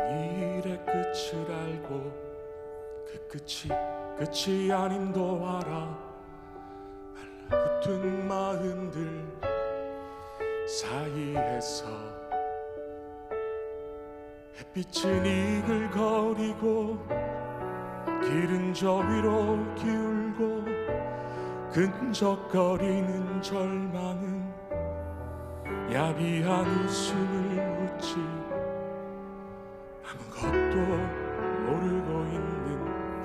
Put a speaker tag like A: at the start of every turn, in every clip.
A: 난 일의 끝을 알고 그 끝이 끝이 아님도 알아. 말라붙은 마음들 사이에서 햇빛은 이글거리고 길은 저 위로 기울고 근적거리는 절망은 야비한 웃음을 웃지 아무것도 모르고 있는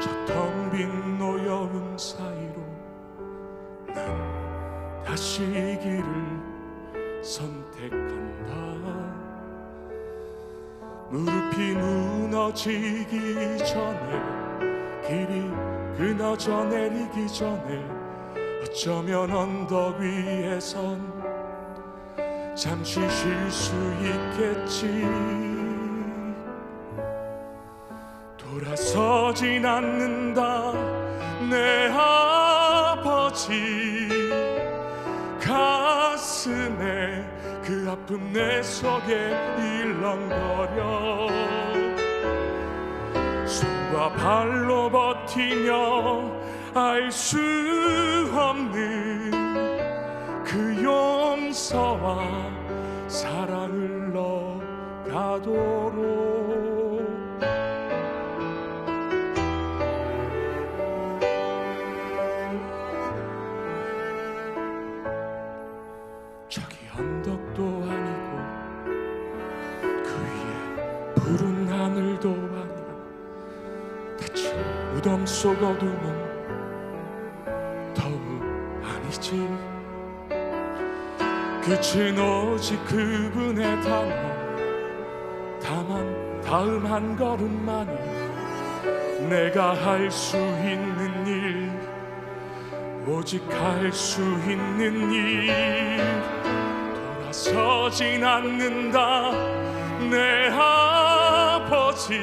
A: 저 텅 빈 노여움 사이로 난 다시 이 길을 선택한다. 무릎이 무너지기 전에 길이 끊어져 내리기 전에 어쩌면 언덕 위에선 잠시 쉴 수 있겠지 돌아서진 않는다 내 아버지. 가슴에 그 아픔 내 속에 일렁거려. 손과 발로 버티며 알 수 없는 그 용서와 사랑을 넣가도록 무덤 속 어둠은 더욱 아니지. 끝은 오직 그분의 단어 다만 다음 한 걸음만이 내가 할 수 있는 일 오직 할 수 있는 일. 돌아서진 않는다 내 아버지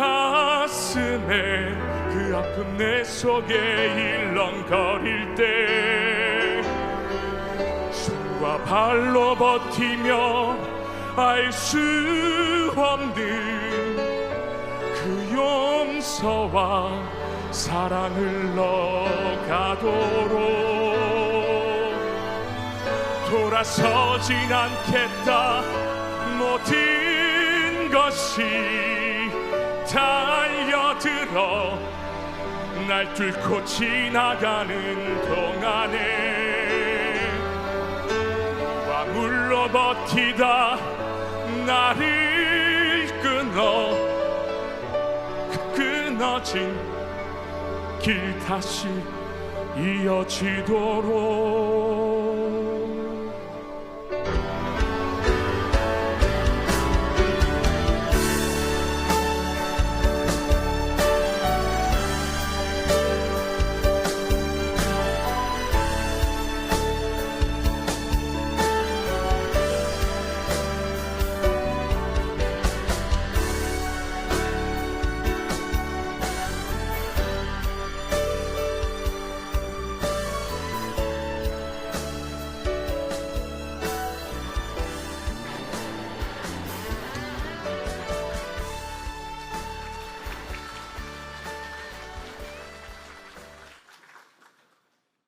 A: 가슴에 그 아픔 내 속에 일렁거릴 때 손과 발로 버티며 알 수 없는 그 용서와 사랑을 넣가도록 돌아서진 않겠다. 모든 것이 달려들어 날 뚫고 지나가는 동안에 왕물로 버티다 나를 끊어 그 끊어진 길 다시 이어지도록